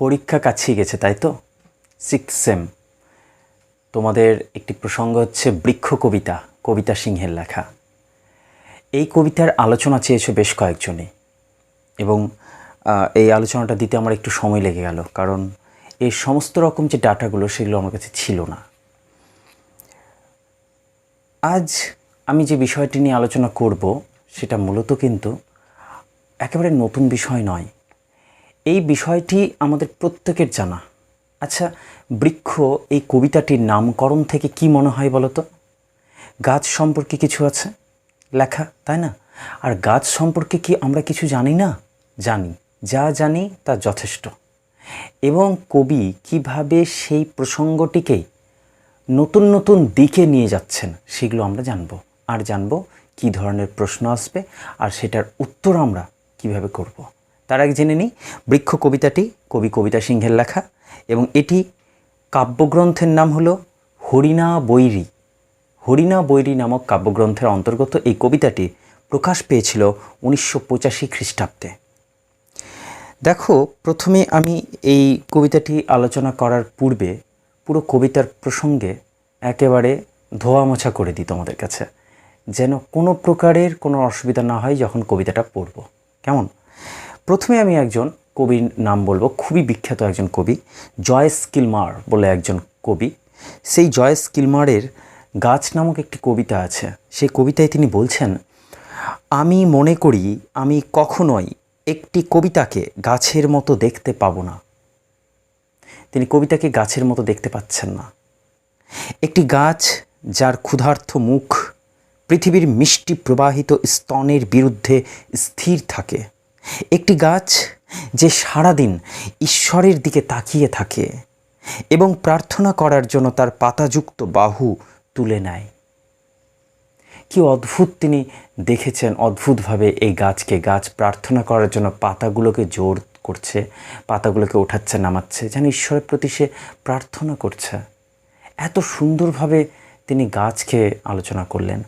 পরীক্ষা কাছিয়ে গেছে, তাই তো? সিক্স সেম তোমাদের একটি প্রসঙ্গ হচ্ছে বৃক্ষ কবিতা কবিতা সিংহের লেখা। এই কবিতার আলোচনা চেয়েছে বেশ কয়েকজনে এবং এই আলোচনাটা দিতে আমার একটু সময় লেগে গেল, কারণ এই সমস্ত রকম যে ডাটাগুলো সেগুলো আমার কাছে ছিল না। আজ আমি যে বিষয়টি নিয়ে আলোচনা করব, সেটা মূলত কিন্তু একেবারে নতুন বিষয় নয় এই বিষয়টি আমাদের প্রত্যেকের জানা। আচ্ছা বৃক্ষ এই কবিতাটির নামকরণ থেকে কি মনে হয় বলো তো? গাছ সম্পর্কে কিছু আছে? লেখা, তাই না? আর গাছ সম্পর্কে কি আমরা কিছু জানি না? জানি। যা জানি তা যথেষ্ট। এবং কবি কীভাবে সেই প্রসঙ্গটিকে নতুন নতুন দিকে নিয়ে যাচ্ছেন, সেগুলো আমরা জানব। আর জানব কি ধরনের প্রশ্ন আসবে, আর সেটার উত্তর আমরা কীভাবে করব। তার আগে জেনে নিই, বৃক্ষ কবিতাটি কবি কবিতা সিংহের লেখা এবং এটি কাব্যগ্রন্থের নাম হলো হরিণা বৈরী। হরিণা বৈরী নামক কাব্যগ্রন্থের অন্তর্গত এই কবিতাটি প্রকাশ পেয়েছিল উনিশশো পঁচাশি খ্রিস্টাব্দে। দেখো, প্রথমে আমি এই কবিতাটি আলোচনা করার পূর্বে পুরো কবিতার প্রসঙ্গে একেবারে ধোয়া মোছা করে দিই তোমাদের কাছে, যেন কোনো প্রকারের কোনো অসুবিধা না হয় যখন কবিতাটা পড়ব। কেমন? প্রথমে আমি একজন কবির নাম বলব, খুবই বিখ্যাত একজন কবি, জয়েস কিলমার বলে একজন কবি। সেই জয়েস কিলমারের গাছ নামক একটি কবিতা আছে, সেই কবিতায় তিনি বলছেন, আমি মনে করি আমি কখনোই একটি কবিতাকে গাছের মতো দেখতে পাবো না। তিনি কবিতাকে গাছের মতো দেখতে পাচ্ছেন না। একটি গাছ যার ক্ষুধার্থ মুখ পৃথিবীর মিষ্টি প্রবাহিত স্তনের বিরুদ্ধে স্থির থাকে একটি গাছ যে সারাদিন ঈশ্বরের দিকে তাকিয়ে থাকে এবং প্রার্থনা করার জন্য তার পাতাযুক্ত বাহু তুলে নেয়। কি অদ্ভুত তিনি দেখেছেন অদ্ভুতভাবে এই গাছকে। গাছ প্রার্থনা করার জন্য পাতাগুলোকে জোর করছে, পাতাগুলোকে ওঠাচ্ছে, নামাচ্ছে। যেন ঈশ্বরের প্রতি সে প্রার্থনা করছে। এত সুন্দরভাবে তিনি গাছকে আলোচনা করলেন।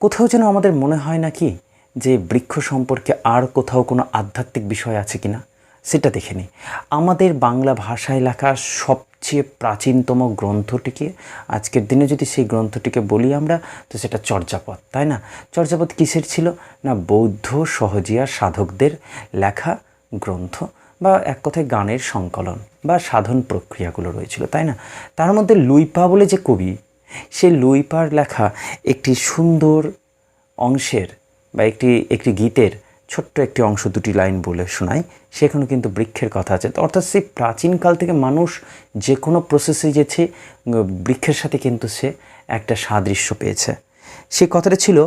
কোথাও যেন আমাদের মনে হয় নাকি যে বৃক্ষ সম্পর্কে আর কোথাও কোনো আধ্যাত্মিক বিষয় আছে কিনা, সেটা দেখে নিই আমাদের বাংলা ভাষায় লেখা সবচেয়ে প্রাচীনতম গ্রন্থটিকে, আজকের দিনে যদি সেই গ্রন্থটিকে বলি আমরা, তো সেটা চর্যাপদ, তাই না? চর্যাপদ কিসের ছিল? না, বৌদ্ধ সহজিয়া সাধকদের লেখা গ্রন্থ বা এক কথায় গানের সংকলন বা সাধন প্রক্রিয়াগুলো রয়েছিল, তাই না? তার মধ্যে লুইপা বলে যে কবি সেই লুইপার লেখা একটি সুন্দর অংশের বা একটি একটি গীতের ছোট্ট একটি অংশ দুটি লাইন বলে শোনাই সেখানে কিন্তু বৃক্ষের কথা আছে। অর্থাৎ সেই প্রাচীনকাল থেকে মানুষ যে কোনো প্রসেসে যেছে বৃক্ষের সাথে কিন্তু সে একটা সাদৃশ্য পেয়েছে। সে কথাটা ছিল,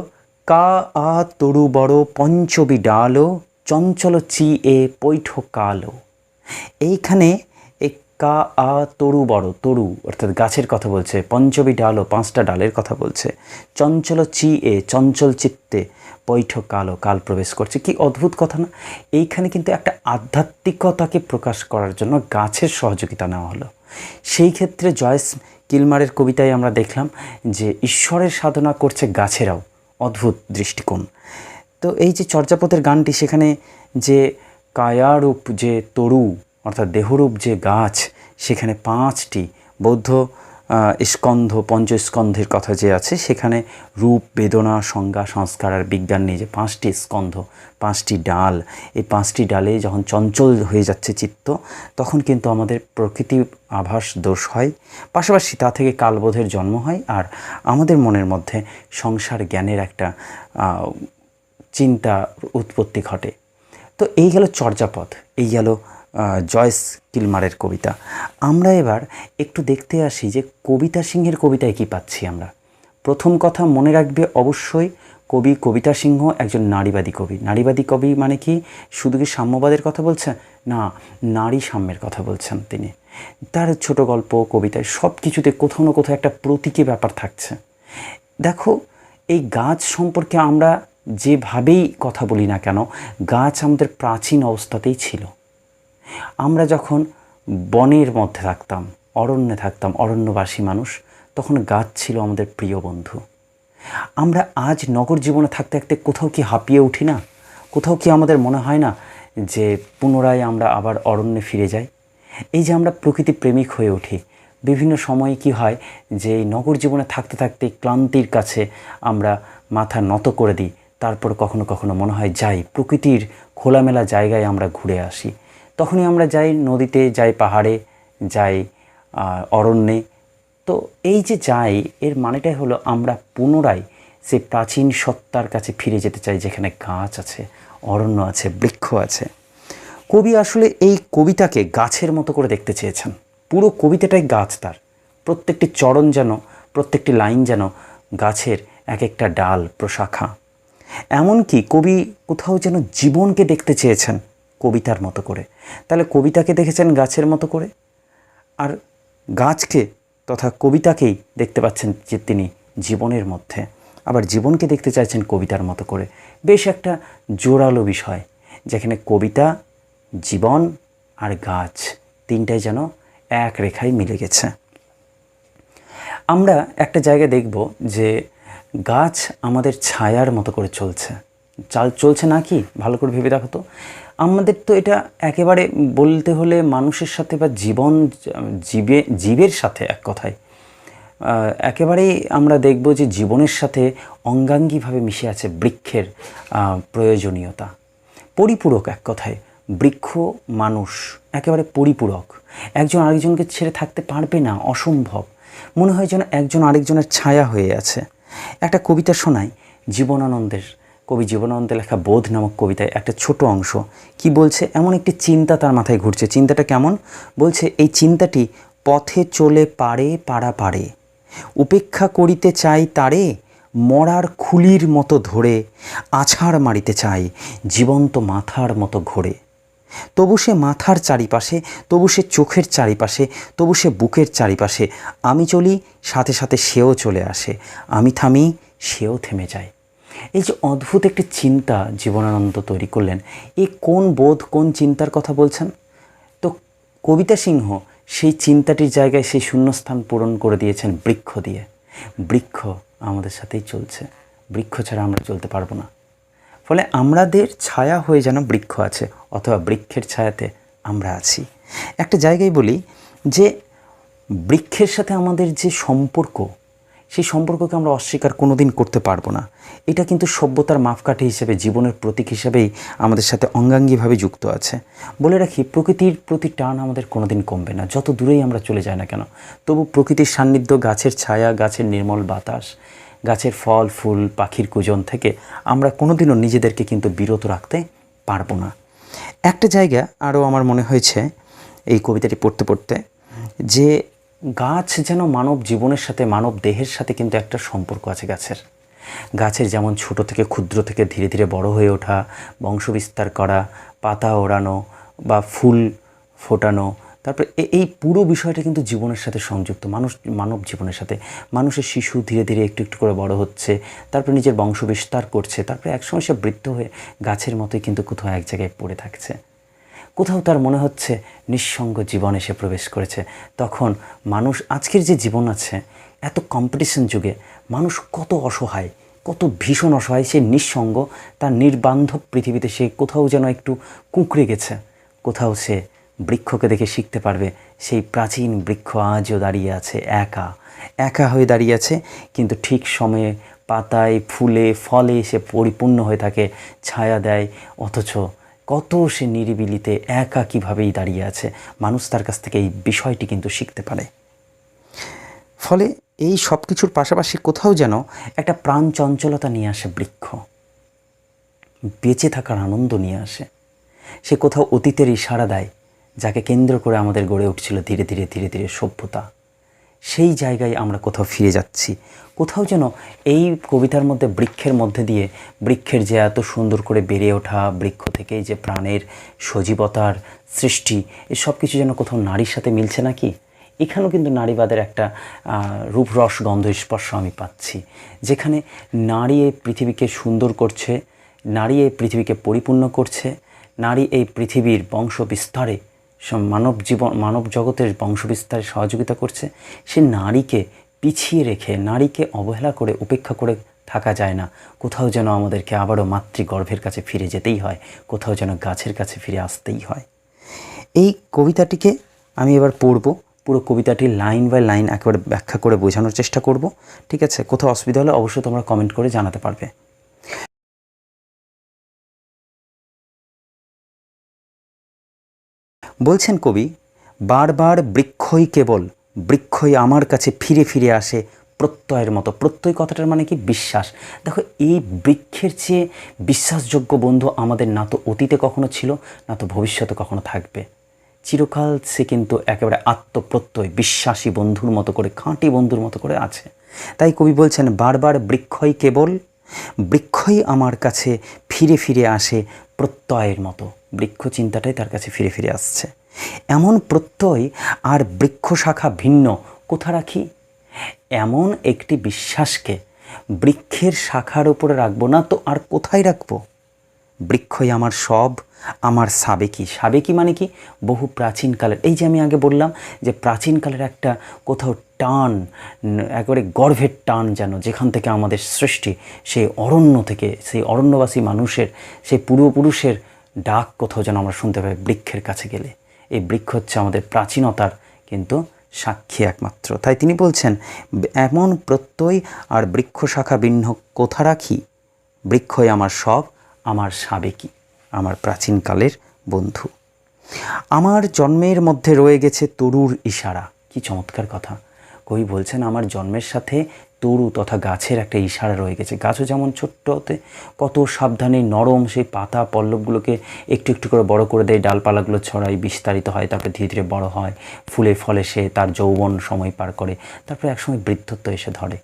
কা আ তরু বড় পঞ্চবি ডালো, চঞ্চল চি এ পৈঠ কালো। এইখানে এই কা আ তরু বড়, তরু অর্থাৎ গাছের কথা বলছে, পঞ্চবি ডালো, পাঁচটা ডালের কথা বলছে। চঞ্চল চি এ, চঞ্চল চিত্তে পৈঠ কালো কাল প্রবেশ করছে। কি অদ্ভুত কথা না? এইখানে কিন্তু একটা আধ্যাত্মিকতাকে প্রকাশ করার জন্য গাছের সহযোগিতা নেওয়া হলো। সেই ক্ষেত্রে জয়েস কিলমারের কবিতায় আমরা দেখলাম যে ঈশ্বরের সাধনা করছে গাছেরাও। অদ্ভুত দৃষ্টিকোণ। তো এই যে চর্যাপথের গানটি, সেখানে যে কায়ারূপ যে তরু, অর্থাৎ দেহরূপ যে গাছ, সেখানে পাঁচটি বৌদ্ধ স্কন্ধ, পঞ্চস্কন্ধের কথা যে আছে, সেখানে রূপ, বেদনা, সংজ্ঞা, সংস্কার আর বিজ্ঞান নিয়ে যে পাঁচটি স্কন্ধ, পাঁচটি ডাল, এই পাঁচটি ডালে যখন চঞ্চল হয়ে যাচ্ছে চিত্ত, তখন কিন্তু আমাদের প্রকৃতি আভাস দোষ হয়। পাশাপাশি তা থেকে কালবোধের জন্ম হয় আর আমাদের মনের মধ্যে সংসার জ্ঞানের একটা চিন্তা উৎপত্তি ঘটে। তো এই গেল চর্যাপদ, এই গেল জয়েস কিলমারের কবিতা। আমরা এবার একটু দেখতে আসি যে কবিতা সিংহের কবিতায় কি পাচ্ছি আমরা। প্রথম কথা মনে রাখবে অবশ্যই কবি কবিতা সিংহ একজন নারীবাদী কবি। নারীবাদী কবি মানে কি? শুধু কি সাম্যবাদের কথা বলছেন? না, নারী সাম্যের কথা বলছেন তিনি। তার ছোট গল্প, কবিতায় সব কিছুতে কোথাও না কোথাও একটা প্রতীকী ব্যাপার থাকছে। দেখো, এই গাছ সম্পর্কে আমরা যেভাবেই কথা বলি না কেন, গাছ আমাদের প্রাচীন অবস্থাতেই ছিল। আমরা যখন বনের মধ্যে থাকতাম, অরণ্যে থাকতাম, অরণ্যবাসী মানুষ, তখন গাছ ছিল আমাদের প্রিয় বন্ধু। আমরা আজ নগর জীবনে থাকতে থাকতে কোথাও কি হাঁপিয়ে উঠি না? কোথাও কি আমাদের মনে হয় না যে পুনরায় আমরা আবার অরণ্যে ফিরে যাই? এই যে আমরা প্রকৃতি প্রেমিক হয়ে উঠি। বিভিন্ন সময়ে কি হয় যে এই নগর জীবনে থাকতে থাকতে ক্লান্তির কাছে আমরা মাথা নত করে দিই। তারপর কখনো কখনো মনে হয় যাই, প্রকৃতির খোলামেলা জায়গায় আমরা ঘুরে আসি। তখনই আমরা যাই নদীতে, যাই পাহাড়ে, যাই অরণ্যে। তো এই যে যাই, এর মানেটাই হলো আমরা পুনরায় সে প্রাচীন সত্তার কাছে ফিরে যেতে চাই, যেখানে গাছ আছে, অরণ্য আছে, বৃক্ষ আছে। কবি আসলে এই কবিতাকে গাছের মতো করে দেখতে চেয়েছেন। পুরো কবিতাটাই গাছ তার। প্রত্যেকটি চরণ যেন, প্রত্যেকটি লাইন যেন গাছের এক একটা ডাল, প্রশাখা। এমনকি কবি কোথাও যেন জীবনকে দেখতে চেয়েছেন। কবিতার মতো করে। তাহলে কবিতাকে দেখেছেন গাছের মতো করে? আর গাছকে তথা কবিতাকেই দেখতে পাচ্ছেন যে তিনি জীবনের মধ্যে। আবার জীবনকে দেখতে চাইছেন কবিতার মতো করে। বেশ একটা জোরালো বিষয়, যেখানে কবিতা, জীবন আর গাছ তিনটাই যেন এক রেখায় মিলে গেছে। আমরা একটা জায়গায় দেখব যে গাছ আমাদের ছায়ার মতো করে চলছে। চাল চলছে না কি? ভালো করে ভেবে দেখো তো। আমাদের তো এটা একেবারে বলতে হলে মানুষের সাথে বা জীবন, জীবে, জীবের সাথে এক কথায়। একেবারেই আমরা দেখব যে জীবনের সাথে অঙ্গাঙ্গিভাবে মিশে আছে বৃক্ষের প্রয়োজনীয়তা। পরিপূরক এক কথায়, বৃক্ষ মানুষ একেবারে পরিপূরক। একজন আরেকজনকে ছেড়ে থাকতে পারবে না, অসম্ভব। মনে হয় যেন একজন আরেকজনের ছায়া হয়ে আছে। একটা কবিতা শোনাই, জীবনানন্দের। কবি জীবনানন্দের লেখা বোধ নামক কবিতায় একটা ছোট অংশ। কি বলছে? এমন একটি চিন্তা তার মাথায় ঘুরছে। চিন্তাটা কেমন? বলছে, এই চিন্তাটি পথে চলে পারে পাড়া পারে উপেক্ষা করিতে চাই তারে, মরার খুলির মতো ধরে, আছাড় মারিতে চাই জীবন্ত মাথার মতো ঘোরে। তবু সে মাথার চারিপাশে, তবু সে চোখের চারিপাশে, তবু সে বুকের চারিপাশে, আমি চলি, সাথে সাথে সেও চলে আসে। আমি থামি, সেও থেমে যায়। এই যে অদ্ভুত একটি চিন্তা জীবনানন্দ তৈরি করলেন এই কোন বোধ, কোন চিন্তার কথা বলছেন? তো কবিতা সিংহ সেই চিন্তাটির জায়গায় সেই শূন্যস্থান পূরণ করে দিয়েছেন বৃক্ষ দিয়ে। বৃক্ষ আমাদের সাথেই চলছে। বৃক্ষ ছাড়া আমরা চলতে পারব না। ফলে আমাদের ছায়া হয়ে যেন বৃক্ষ আছে, অথবা বৃক্ষের ছায়াতে আমরা আছি। একটা জায়গায় বলি যে বৃক্ষের সাথে আমাদের যে সম্পর্ক সেই সম্পর্ককে আমরা অস্বীকার কোনো দিন করতে পারব না। এটা কিন্তু সভ্যতার মাপকাঠি হিসেবে, জীবনের প্রতীক হিসেবেই আমাদের সাথে অঙ্গাঙ্গিভাবে যুক্ত আছে। বলে রাখি, প্রকৃতির প্রতি টান আমাদের কোনো দিন কমবে না। যত দূরেই আমরা চলে যাই না কেন, তবু প্রকৃতির সান্নিধ্য গাছের ছায়া, গাছের নির্মল বাতাস, গাছের ফল, ফুল, পাখির কুজন থেকে আমরা কোনোদিনও নিজেদেরকে কিন্তু বিরত রাখতে পারব না। একটা জায়গা আরও আমার মনে হয়েছে এই কবিতাটি পড়তে পড়তে, যে গাছ যেন মানব জীবনের সাথে, মানব দেহের সাথে কিন্তু একটা সম্পর্ক আছে গাছের। গাছের যেমন ছোট থেকে ক্ষুদ্র থেকে ধীরে ধীরে বড় হয়ে ওঠা, বংশবিস্তার করা, পাতা ওড়ানো বা ফুল ফোটানো, তারপরে এই পুরো বিষয়টা কিন্তু জীবনের সাথে সংযুক্ত। মানুষ, মানব জীবনের সাথে। মানুষের শিশু ধীরে ধীরে একটু একটু করে বড় হচ্ছে, তারপরে নিজের বংশ বিস্তার করছে, তারপরে একসময় সে বৃদ্ধ হয়ে গাছের মতোই কিন্তু কোথাও এক জায়গায় পড়ে থাকছে। কোথাও তার মনে হচ্ছে নিঃসঙ্গ জীবন এসে প্রবেশ করেছে। তখন মানুষ আজকের যে জীবন আছে, এত কম্পিটিশন যুগে মানুষ কত অসহায়, কত ভীষণ অসহায়, সে নিঃসঙ্গ, তার নির্বান্ধব পৃথিবীতে সে কোথাও যেন একটু কুঁকড়ে গেছে। কোথাও সে বৃক্ষকে দেখে শিখতে পারবে, সেই প্রাচীন বৃক্ষ আজও দাঁড়িয়ে আছে একা একা হয়ে দাঁড়িয়ে আছে, কিন্তু ঠিক সময়ে পাতায়, ফুলে, ফলে সে পরিপূর্ণ হয়ে থাকে, ছায়া দেয়, অথচ কত সে নিরিবিলিতে একা কীভাবেই দাঁড়িয়ে আছে। মানুষ তার কাছ থেকে এই বিষয়টি কিন্তু শিখতে পারে। ফলে এই সব কিছুর পাশাপাশি কোথাও যেন একটা প্রাণ চঞ্চলতা নিয়ে আসে বৃক্ষ। বেঁচে থাকার আনন্দ নিয়ে আসে। সে কোথাও অতীতের ইশারা দেয়, যাকে কেন্দ্র করে আমাদের গড়ে উঠছিল ধীরে ধীরে ধীরে ধীরে সভ্যতা। সেই জায়গায় আমরা কোথাও ফিরে যাচ্ছি। কোথাও যেন এই কবিতার মধ্যে বৃক্ষের মধ্যে দিয়ে বৃক্ষের যে এত সুন্দর করে বেড়ে ওঠা বৃক্ষ থেকে যে প্রাণের সজীবতার সৃষ্টি এই সব কিছু যেন কোথাও নারীর সাথে মিলছে নাকি? এখানেও কিন্তু নারীবাদের একটা আহ, রূপরস গন্ধ স্পর্শ আমি পাচ্ছি। যেখানে নারী এই পৃথিবীকে সুন্দর করছে নারী এই পৃথিবীকে পরিপূর্ণ করছে নারী এই পৃথিবীর বংশ বিস্তারে মানব জীবন মানব জগতের বংশ বিস্তারে সহযোগিতা করছে, সে নারীকে পিছিয়ে রেখে, নারীকে অবহেলা করে, উপেক্ষা করে থাকা যায় না। কোথাও যেন আমাদেরকে আবারও মাতৃগর্ভের কাছে ফিরে যেতেই হয়, কোথাও যেন গাছের কাছে ফিরে আসতেই হয়। এই কবিতাটিকে আমি এবার পড়ব, পুরো কবিতাটি লাইন বাই লাইন একেবারে ব্যাখ্যা করে বোঝানোর চেষ্টা করব, ঠিক আছে? কোথাও অসুবিধা হলে অবশ্যই তোমরা কমেন্ট করে জানাতে পারবে। বলছেন কবি, বারবার বৃক্ষই কেবল, বৃক্ষই আমার কাছে ফিরে ফিরে আসে প্রত্যয়ের মতো। প্রত্যয় কথাটার মানে কি? বিশ্বাস। দেখো, এই বৃক্ষের চেয়ে বিশ্বাসযোগ্য বন্ধু আমাদের না তো অতীতে কখনো ছিল, না তো ভবিষ্যতে কখনো থাকবে। চিরকাল সে কিন্তু একেবারে আত্মপ্রত্যয়, বিশ্বাসী বন্ধুর মতো করে, খাঁটি বন্ধুর মতো করে আছে। তাই কবি বলছেন, বারবার বৃক্ষই কেবল, বৃক্ষই আমার কাছে ফিরে ফিরে আসে প্রত্যয়ের মতো। বৃক্ষ চিন্তাটাই তার কাছে ফিরে ফিরে আসছে। এমন প্রত্যয় আর বৃক্ষ শাখা ভিন্ন, কোথা রাখি? এমন একটি বিশ্বাসকে বৃক্ষের শাখার উপরে রাখব না তো আর কোথায় রাখব? বৃক্ষই আমার সব, আমার সাবেকি সাবেকি মানে কি? বহু প্রাচীনকালের, এই যে আমি আগে বললাম যে প্রাচীনকালের একটা কোথাও টান, একেবারে গর্ভের টান যেন, যেখান থেকে আমাদের সৃষ্টি, সেই অরণ্য থেকে, সেই অরণ্যবাসী মানুষের, সেই পূর্বপুরুষের ডাক কোথাও যেন আমরা শুনতে পাই বৃক্ষের কাছে গেলে। এই বৃক্ষ হচ্ছে আমাদের প্রাচীনতার কিন্তু সাক্ষী একমাত্র। তাই তিনি বলছেন, এমন প্রত্যয় আর বৃক্ষ শাখা ভিন্ন কোথা রাখি? বৃক্ষই আমার সব, আমার সাবেকি, আমার প্রাচীনকালের বন্ধু। আমার জন্মের মধ্যে রয়ে গেছে তরুর ইশারা। কি চমৎকার কথা। কবি বলছেন, আমার জন্মের সাথে তরু তথা গাছের একটা ইশারা রয়ে গেছে। গাছও যেমন ছোট্টতে কত সাবধানে নরম সেই পাতা পল্লবগুলোকে একটু একটু করে বড় করে দেয়, ডালপালাগুলো ছড়ায়, বিস্তারিত হয়, তারপরে ধীরে ধীরে বড় হয় ফুলে ফলে সে তার যৌবন সময় পার করে, তারপরে একসময় বৃদ্ধত্ব এসে ধরে।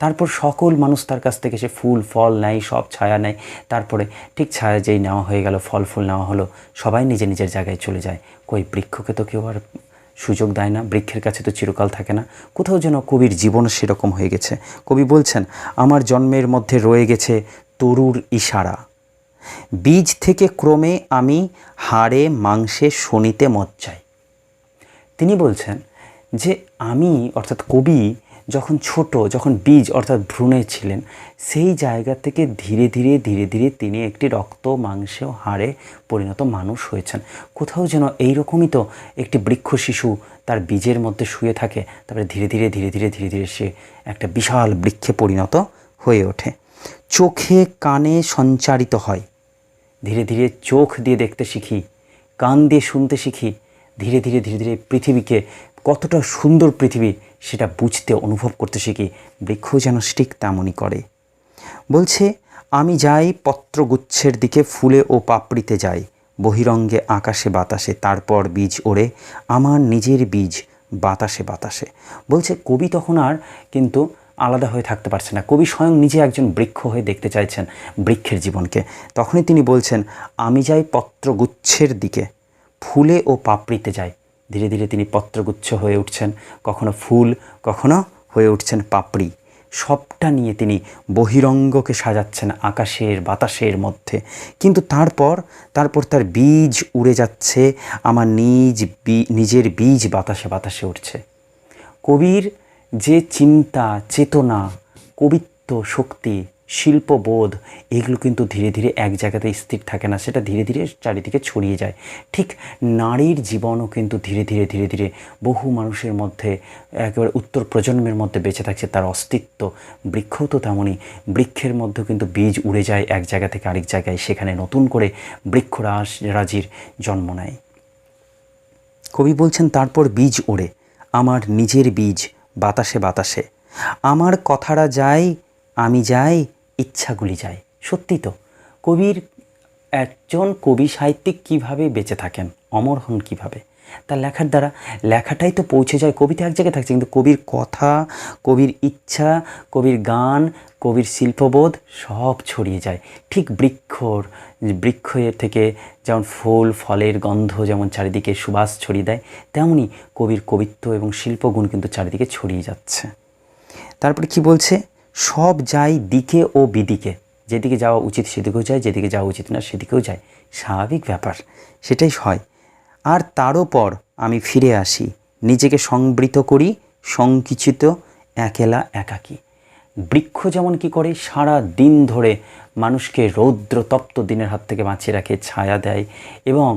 তারপর সকল মানুষ তার কাছ থেকে সে ফুল, ফল নেয়, সব ছায়া নেয়, তারপরে ঠিক ছায়া যেই নেওয়া হয়ে গেল, ফল ফুল নেওয়া হলো, সবাই নিজের নিজের জায়গায় চলে যায়। কই বৃক্ষকে তো কেউ আর সুযোগ দেয় না, বৃক্ষের কাছে তো চিরকাল থাকে না। কোথাও যেন কবির জীবন সেরকম হয়ে গেছে। কবি বলছেন, আমার জন্মের মধ্যে রয়ে গেছে তরুর ইশারা। বীজ থেকে ক্রমে আমি হাড়ে মাংসে শনিতে মজ্জাই তিনি বলছেন যে, আমি, অর্থাৎ কবি যখন ছোট, যখন বীজ অর্থাৎ ভ্রূণে ছিলেন, সেই জায়গা থেকে ধীরে ধীরে ধীরে ধীরে তিনি একটি রক্ত, মাংসে, হাড়ে পরিণত মানুষ হয়েছেন। কোথাও যেন এইরকমই তো একটি বৃক্ষ শিশু তার বীজের মধ্যে শুয়ে থাকে, তারপরে ধীরে ধীরে ধীরে ধীরে ধীরে ধীরে সে একটা বিশাল বৃক্ষে পরিণত হয়ে ওঠে। চোখে কানে সঞ্চারিত হয়। ধীরে ধীরে চোখ দিয়ে দেখতে শিখি, কান দিয়ে শুনতে শিখি। ধীরে ধীরে ধীরে ধীরে পৃথিবীকে কতটা সুন্দর পৃথিবী সেটা বুঝতে, অনুভব করতে শিখি বৃক্ষ যেন ঠিক তেমনই করে। বলছে, আমি যাই পত্রগুচ্ছের দিকে ফুলে ও পাপড়িতে যাই, বহিরঙ্গে আকাশে বাতাসে, তারপর বীজ ওড়ে, আমার নিজের বীজ বাতাসে বাতাসে। বলছে, কবি তখন আর কিন্তু আলাদা হয়ে থাকতে পারছে না। কবি স্বয়ং নিজে একজন বৃক্ষ হয়ে দেখতে চাইছেন বৃক্ষের জীবনকে। তখনই তিনি বলছেন, আমি যাই পত্রগুচ্ছের দিকে ফুলে ও পাপড়িতে যাই ধীরে ধীরে তিনি পত্রগুচ্ছ হয়ে উঠছেন, কখনো ফুল, কখনো হয়ে উঠছেন পাপড়ি। সবটা নিয়ে তিনি বহিরঙ্গকে সাজাচ্ছেন আকাশের বাতাসের মধ্যে। কিন্তু তারপর তারপর তার বীজ উড়ে যাচ্ছে, আমার নিজ নিজের বীজ বাতাসে বাতাসে উঠছে কবির যে চিন্তা, চেতনা, কবিত্ব, শক্তি শিল্পবোধ, এগুলো কিন্তু ধীরে ধীরে এক জায়গাতে স্থির থাকে না, সেটা ধীরে ধীরে চারিদিকে ছড়িয়ে যায়। ঠিক নারীর জীবনও কিন্তু ধীরে ধীরে ধীরে ধীরে বহু মানুষের মধ্যে, একেবারে উত্তর প্রজন্মের মধ্যে বেঁচে থাকছে, তার অস্তিত্ব, বৃক্ষও তো তেমনই। বৃক্ষের মধ্যেও কিন্তু বীজ উড়ে যায় এক জায়গা থেকে আরেক জায়গায়, সেখানে নতুন করে বৃক্ষরাজ, রাজির জন্ম নেয়। কবি বলছেন, তারপর বীজ ওড়ে, আমার নিজের বীজ বাতাসে বাতাসে। আমার কথাটা যায়, আমি যাই ইচ্ছাগুলি যায়। সত্যি তো, কবির একজন কবি সাহিত্যিক কীভাবে বেঁচে থাকেন, অমর হন কীভাবে? তার লেখার দ্বারা, লেখাটাই তো পৌঁছে যায় কবিতা এক জায়গায় থাকছে, কিন্তু কবির কথা, কবির ইচ্ছা, কবির গান, কবির শিল্পবোধ সব ছড়িয়ে যায়। ঠিক বৃক্ষর বৃক্ষ থেকে যেমন ফুল, ফলের গন্ধ যেমন চারিদিকে সুবাস ছড়িয়ে দেয়, তেমনি কবির কবিত্ব এবং শিল্পগুণ কিন্তু চারিদিকে ছড়িয়ে যাচ্ছে। তারপরে কি বলছে? সব যায় দিকে ও বিদিকে। যেদিকে যাওয়া উচিত সেদিকেও যায়, যেদিকে যাওয়া উচিত না সেদিকেও যায়। স্বাভাবিক ব্যাপার, সেটাই হয়। আর তারও পর আমি ফিরে আসি, নিজেকে সংবৃত করি, সংকিচিত, একেলা, একাকী। বৃক্ষ যেমন কি করে সারা দিন ধরে মানুষকে রৌদ্র তপ্ত দিনের হাত থেকে বাঁচিয়ে রাখে, ছায়া দেয় এবং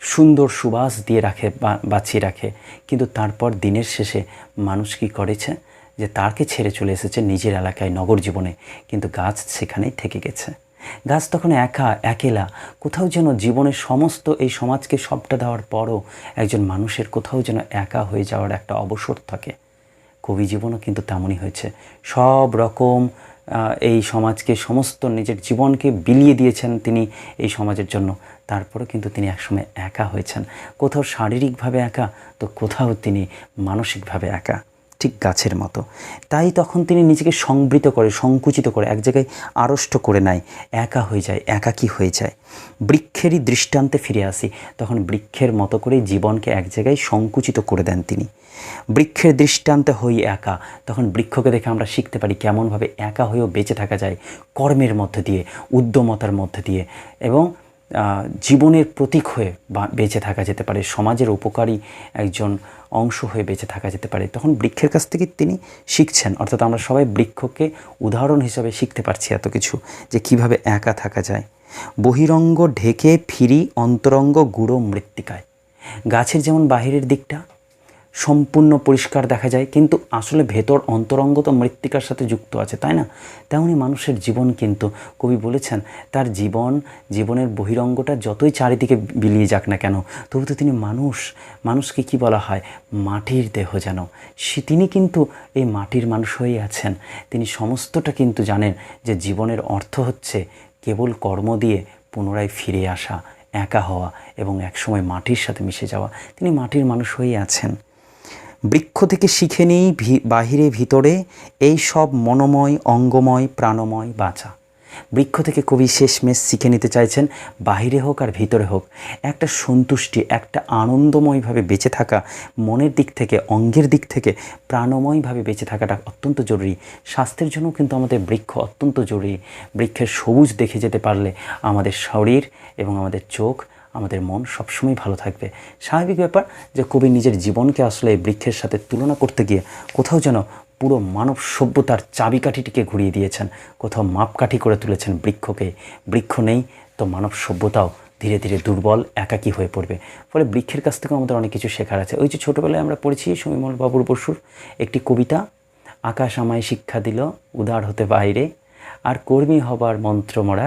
সুন্দর সুবাস দিয়ে রাখে বাঁচিয়ে রাখে। কিন্তু তারপর দিনের শেষে মানুষ কি করেছে? যে তারকে ছেড়ে চলে এসেছে নিজের এলাকায় নগর জীবনে, কিন্তু গাছ সেখানেই থেকে গেছে। গাছ তখন একা, একেলা, কোথাও যেন জীবনের সমস্ত এই সমাজকে সবটা দেওয়ার পরও একজন মানুষের কোথাও যেন একা হয়ে যাওয়ার একটা অবসর থাকে। কবি জীবনও কিন্তু তেমনই হয়েছে। সব রকম এই সমাজকে, সমস্ত নিজের জীবনকে বিলিয়ে দিয়েছেন তিনি এই সমাজের জন্য। তারপরে কিন্তু তিনি একসময় একা হয়েছেন। কোথাও শারীরিকভাবে একা, তো কোথাও তিনি মানসিকভাবে একা। ঠিক গাছের মতো। তাই তখন তিনি নিজেকে সংবৃত করে, সংকুচিত করে, এক জায়গায় আড়ষ্ট করে নেয়, একা হয়ে যায়, একাকী হয়ে যায়। বৃক্ষেরই দৃষ্টান্তে ফিরে আসি, তখন বৃক্ষের মতো করেই জীবনকে এক জায়গায় সংকুচিত করে দেন তিনি। বৃক্ষের দৃষ্টান্তে হই একা, তখন বৃক্ষকে দেখে আমরা শিখতে পারি কেমনভাবে একা হয়েও বেঁচে থাকা যায়, কর্মের মধ্যে দিয়ে, উদ্যমতার মধ্যে দিয়ে। এবং জীবনের প্রতীক হয়ে বেঁচে থাকা যেতে পারে, সমাজের উপকারী একজন অংশ হয়ে বেঁচে থাকা যেতে পারে। তখন বৃক্ষের কাছ থেকে তিনি শিখছেন। অর্থাৎ আমরা সবাই বৃক্ষকে উদাহরণ হিসাবে শিখতে পারছি এত কিছু, যে কীভাবে একা থাকা যায়। বহিরঙ্গ ঢেকে ফিরি অন্তরঙ্গ গুঁড়ো মৃত্তিকায়। গাছের যেমন বাহিরের দিকটা সম্পূর্ণ পরিষ্কার দেখা যায়, কিন্তু আসলে ভেতর অন্তরঙ্গ তো মৃত্তিকার সাথে যুক্ত আছে, তাই না? তেমনি মানুষের জীবন কিন্তু, কবি বলেছেন, তার জীবন, জীবনের বহিরঙ্গটা যতই চারিদিকে বিলিয়ে যাক না কেন, তবু তো তিনি মানুষ, মানুষকে কি বলা হয়, মাটির দেহ যেন। সে তিনি কিন্তু এই মাটির মানুষ হয়েই আছেন। তিনি সমস্তটা কিন্তু জানেন যে জীবনের অর্থ হচ্ছে কেবল কর্ম দিয়ে পুনরায় ফিরে আসা, একা হওয়া এবং একসময় মাটির সাথে মিশে যাওয়া। তিনি মাটির মানুষ হয়েই আছেন। বৃক্ষ থেকে শিখে নেই বাহিরে ভিতরে, এই সব মনোময়, অঙ্গময়, প্রাণময় বাঁচা। বৃক্ষ থেকে কবি শেষমেশ শিখে নিতে চাইছেন বাহিরে হোক আর ভিতরে হোক, একটা সন্তুষ্টি, একটা আনন্দময়ভাবে বেঁচে থাকা, মনের দিক থেকে, অঙ্গের দিক থেকে প্রাণময়ভাবে বেঁচে থাকাটা অত্যন্ত জরুরি। স্বাস্থ্যের জন্য কিন্তু আমাদের বৃক্ষ অত্যন্ত জরুরি। বৃক্ষের সবুজ দেখে যেতে পারলে আমাদের শরীর এবং আমাদের চোখ আমাদের মন সবসময় ভালো থাকবে। স্বাভাবিক ব্যাপার যে কবি নিজের জীবনকে আসলে এই বৃক্ষের সাথে তুলনা করতে গিয়ে কোথাও যেন পুরো মানব সভ্যতার চাবিকাঠিটিকে ঘুরিয়ে দিয়েছেন, কোথাও মাপকাঠি করে তুলেছেন বৃক্ষকে। বৃক্ষ নেই তো মানব সভ্যতাও ধীরে ধীরে দুর্বল, একাকী হয়ে পড়বে। ফলে বৃক্ষের কাছ থেকেও আমাদের অনেক কিছু শেখার আছে। ওই যে ছোটোবেলায় আমরা পড়েছি সুমিমল বাবুর বসুর একটি কবিতা, আকাশ আমায় শিক্ষা দিল, উদার হতে বাইরে, আর কর্মী হবার মন্ত্রমরা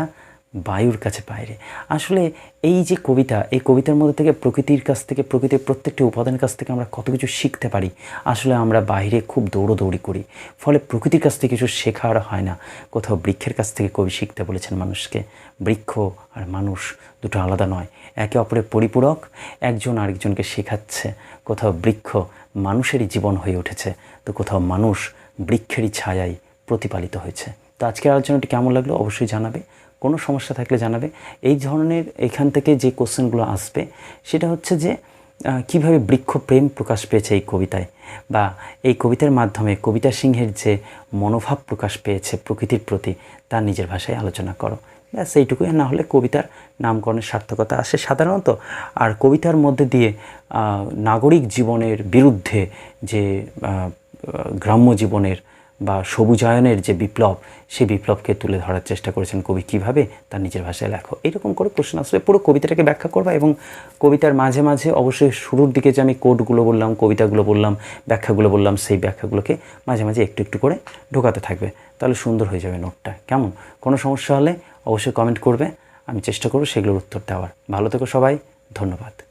বায়ুর কাছে বাইরে আসলে এই যে কবিতা, এই কবিতার মধ্যে থেকে প্রকৃতির কাছ থেকে, প্রকৃতির প্রত্যেকটি উপাদানের কাছ থেকে আমরা কত কিছু শিখতে পারি, আসলে আমরা বাইরে খুব দৌড়োদৌড়ি করি। ফলে প্রকৃতির কাছ থেকে কিছু শেখার হয় না। কোথাও বৃক্ষের কাছ থেকে কবি শিখতে বলেছেন মানুষকে, বৃক্ষ আর মানুষ দুটো আলাদা নয়, একে অপরের পরিপূরক, একজন আরেকজনকে শেখাচ্ছে। কোথাও বৃক্ষ মানুষেরই জীবন হয়ে উঠেছে, তো কোথাও মানুষ বৃক্ষেরই ছায়ায় প্রতিপালিত হয়েছে। তো আজকের আলোচনাটি কেমন লাগল অবশ্যই জানাবে। কোনো সমস্যা থাকলে জানাবে। এই ধরনের এখান থেকে যে কোশ্চেনগুলো আসবে, সেটা হচ্ছে যে কীভাবে বৃক্ষ প্রেম প্রকাশ পেয়েছে এই কবিতায়? বা এই কবিতার মাধ্যমে কবিতা সিংহের যে মনোভাব প্রকাশ পেয়েছে প্রকৃতির প্রতি তার নিজের ভাষায় আলোচনা করো। ব্যাস, এইটুকুই। না হলে কবিতার নামকরণের সার্থকতা আসে সাধারণত। আর কবিতার মধ্যে দিয়ে নাগরিক জীবনের বিরুদ্ধে যে গ্রাম্য জীবনের বা সবুজায়নের যে বিপ্লব, সেই বিপ্লবকে তুলে ধরার চেষ্টা করেছেন কবি। কীভাবে? তার নিজের ভাষায় লেখো। এরকম করে কোশ্চেন আসলে পুরো কবিতাটাকে ব্যাখ্যা করবা এবং কবিতার মাঝে মাঝে অবশ্যই শুরুর দিকে যে আমি কোডগুলো বললাম, কবিতাগুলো বললাম, ব্যাখ্যাগুলো বললাম, সেই ব্যাখ্যাগুলোকে মাঝে মাঝে একটু একটু করে ঢোকাতে থাকবে। তাহলে সুন্দর হয়ে যাবে নোটটা। কেমন? কোনো সমস্যা হলে অবশ্যই কমেন্ট করবে। আমি চেষ্টা করব সেগুলোর উত্তর দেওয়ার। ভালো থেকো সবাই। ধন্যবাদ।